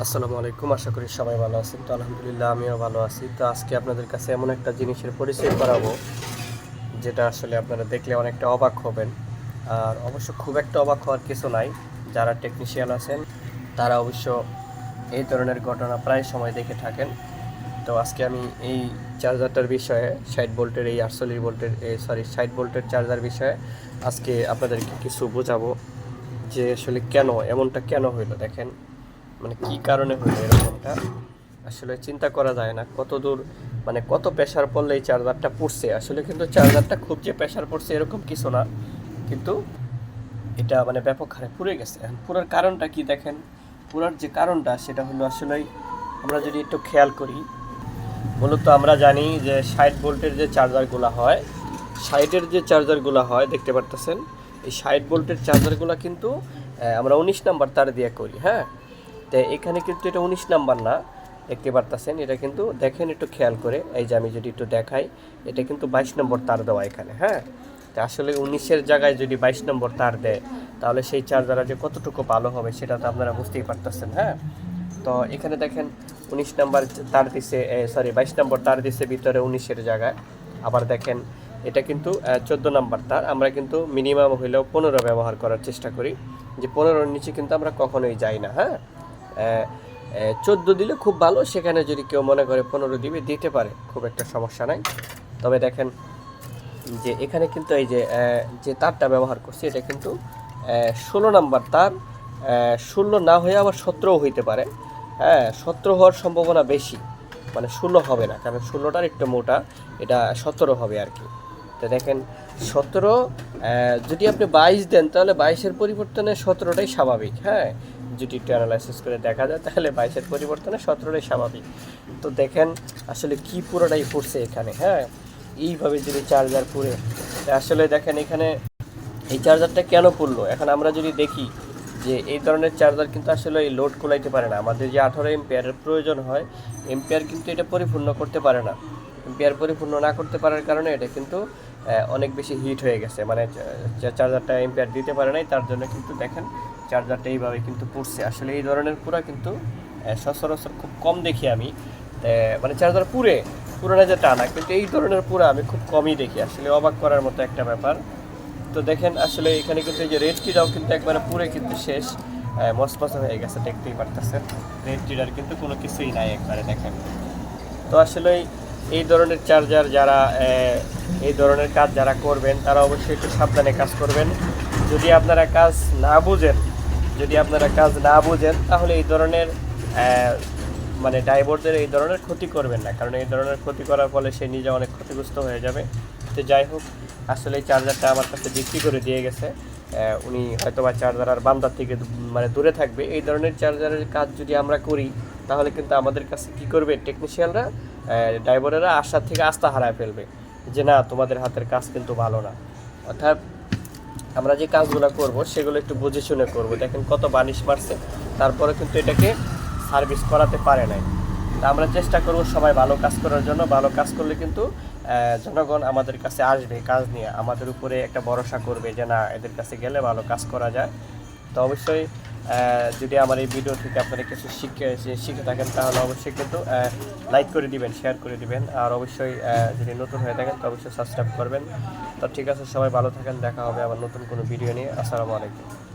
আসসালামু আলাইকুম, আশা করি সবাই ভালো আছেন। তো আলহামদুলিল্লাহ, আমিও ভালো আছি। তো আজকে আপনাদের কাছে এমন একটা জিনিসের পরিচয় করাবো, যেটা আসলে আপনারা দেখলে অনেকটা অবাক হবেন। আর অবশ্য খুব একটা অবাক হওয়ার কিছু নাই। যারা টেকনিশিয়ান আছেন, তারা অবশ্য এই ধরনের ঘটনা প্রায় সময় দেখে থাকেন। তো আজকে আমি এই চার্জারটার বিষয়ে, ষাট ভোল্টের এই আটচল্লিশ ভোল্টের সরি ষাট ভোল্টের চার্জার বিষয়ে আজকে আপনাদেরকে কিছু বোঝাবো, যে আসলে কেন, এমনটা কেন হইল, দেখেন। মানে কি কারণে হইল এরকমটা? আসলে চিন্তা করা যায় না। কত দূর মানে কত প্রেশার পড়লে এই চার্জারটা পড়ছে? আসলে কিন্তু চার্জারটা খুব যে প্রেশার পড়ছে এরকম কিছু না। কিন্তু এটা মানে ব্যাপক হারে পুড়ে গেছে। এখন পুরার কারণটা কি দেখেন? পুরার যে কারণটা, সেটা হলো আসলেই আমরা যদি একটু খেয়াল করি, মূলত আমরা জানি যে ষাট ভোল্টের যে চার্জারগুলো হয়, ষাটের যে চার্জারগুলো হয়, দেখতে পারতেছেন? এই ষাট ভোল্টের চার্জারগুলো কিন্তু আমরা উনিশ নাম্বার তার দিয়ে করি হ্যাঁ? তো এখানে কিন্তু এটা উনিশ নাম্বার না, দেখতে পারতেছেন, এটা কিন্তু দেখেন একটু খেয়াল করে, এই যে আমি যদি একটু দেখাই, এটা কিন্তু বাইশ নম্বর তার দেওয়া এখানে হ্যাঁ? তো আসলে উনিশের জায়গায় যদি বাইশ নম্বর তার দেয়, তাহলে সেই চার্জারটা যে কতটুকু ভালো হবে সেটা তো আপনারা বুঝতেই পারতেছেন হ্যাঁ? তো এখানে দেখেন উনিশ নাম্বার তার দিছে সরি বাইশ নম্বর তার দিছে ভিতরে উনিশের জায়গায়। আবার দেখেন, এটা কিন্তু চোদ্দ নাম্বার তার, আমরা কিন্তু মিনিমাম হইলেও পনেরো ব্যবহার করার চেষ্টা করি, যে পনেরোর নিচে কিন্তু আমরা কখনোই যাই না হ্যাঁ? চোদ্দ দিলে খুব ভালো, সেখানে যদি কেউ মনে করে পনেরো দিবে, দিতে পারে, খুব একটা সমস্যা নাই। তবে দেখেন যে এখানে কিন্তু এই যে যে তারটা ব্যবহার করছি, এটা কিন্তু ষোলো নাম্বার তার ষোলো না হয়ে আবার সতেরোও হইতে পারে। হ্যাঁ সতেরো হওয়ার সম্ভাবনা বেশি মানে ষোলো হবে না, কারণ ষোলোটার একটু মোটা, এটা সতেরো হবে আর কি। তো দেখেন, সতেরো যদি আপনি বাইশ দেন, তাহলে বাইশের পরিবর্তনে সতেরোটাই স্বাভাবিক হ্যাঁ? যদি একটু অ্যানালাইসিস করে দেখা যায়, তাহলে বাইশের পরিবর্তনে সতেরোটাই স্বাভাবিক। তো দেখেন আসলে কি পুরোটাই পড়ছে এখানে হ্যাঁ? এইভাবে যদি চার্জার পুরে আসলে দেখেন এখানে এই চার্জারটা কেন পড়ল? এখন আমরা যদি দেখি যে এই ধরনের চার্জার কিন্তু আসলে এই লোড কুলাইতে পারে না। আমাদের যে আঠারো এম্পিয়ারের প্রয়োজন হয় এম্পিয়ার কিন্তু এটা পরিপূর্ণ করতে পারে না। এম্পিয়ার পরিপূর্ণ না করতে পারার কারণে এটা কিন্তু অনেক বেশি হিট হয়ে গেছে। মানে চার্জারটা এম্পিয়ার দিতে পারে নাই, তার জন্য কিন্তু দেখেন চার্জারটা এইভাবে কিন্তু পড়ছে। আসলে এই ধরনের পুরা কিন্তু সচরাচর খুব কম দেখি আমি। মানে চার্জার পুরে পুরোনো যে টানা, কিন্তু এই ধরনের পুরা আমি খুব কমই দেখি। আসলে অবাক করার মতো একটা ব্যাপার। তো দেখেন, আসলে এখানে কিন্তু এই যে রেড টিটাও কিন্তু একবারে পুরে কিন্তু শেষ। মসমসা হয়ে গেছে, দেখতেই পারতেছেন। রেড টিটার কিন্তু কোনো কিছুই নাই একবারে, দেখেন। তো আসলে এই ধরনের চার্জার যারা এই ধরনের কাজ যারা করবেন, তারা অবশ্যই একটু সাবধানে কাজ করবেন। যদি আপনারা কাজ না বুঝেন যদি আপনারা কাজ না বোঝেন, তাহলে এই ধরনের মানে ড্রাইভারদের এই ধরনের ক্ষতি করবেন না। কারণ এই ধরনের ক্ষতি করার ফলে সে নিজে অনেক ক্ষতিগ্রস্ত হয়ে যাবে। তো যাই হোক, আসলে এই চার্জারটা আমার কাছে বিক্রি করে দিয়ে গেছে। উনি হয়তো বা চার্জার আর বান্দার থেকে মানে দূরে থাকবে। এই ধরনের চার্জারের কাজ যদি আমরা করি, তাহলে কিন্তু আমাদের কাছে কি করবে? টেকনিশিয়ানরা ড্রাইভারেরা আশা থেকে আস্থা হারায় ফেলবে যে, না, তোমাদের হাতের কাজ কিন্তু ভালো না। অর্থাৎ আমরা যে কাজগুলো করব, সেগুলো একটু বুঝে শুনে করব। দেখেন কত বানিশ মারছে। তারপরে কিন্তু এটাকে সার্ভিস করাতে পারে নাই। তা আমরা চেষ্টা করব সবাই ভালো কাজ করার জন্য। ভালো কাজ করলে কিন্তু জনগণ আমাদের কাছে আসবে কাজ নিয়ে। আমাদের উপরে একটা ভরসা করবে যে না, এদের কাছে গেলে ভালো কাজ করা যায়। তো অবশ্যই যদি আমার এই ভিডিও থেকে আপনারা কিছু শিখে শিখে থাকেন, তাহলে অবশ্যই কিন্তু লাইক করে দিবেন শেয়ার করে দিবেন। আর অবশ্যই যদি নতুন হয়ে থাকেন, তো অবশ্যই সাবস্ক্রাইব করবেন। তো ঠিক আছে, সবাই ভালো থাকেন, দেখা হবে আবার নতুন কোনো ভিডিও নিয়ে। আসসালামু আলাইকুম।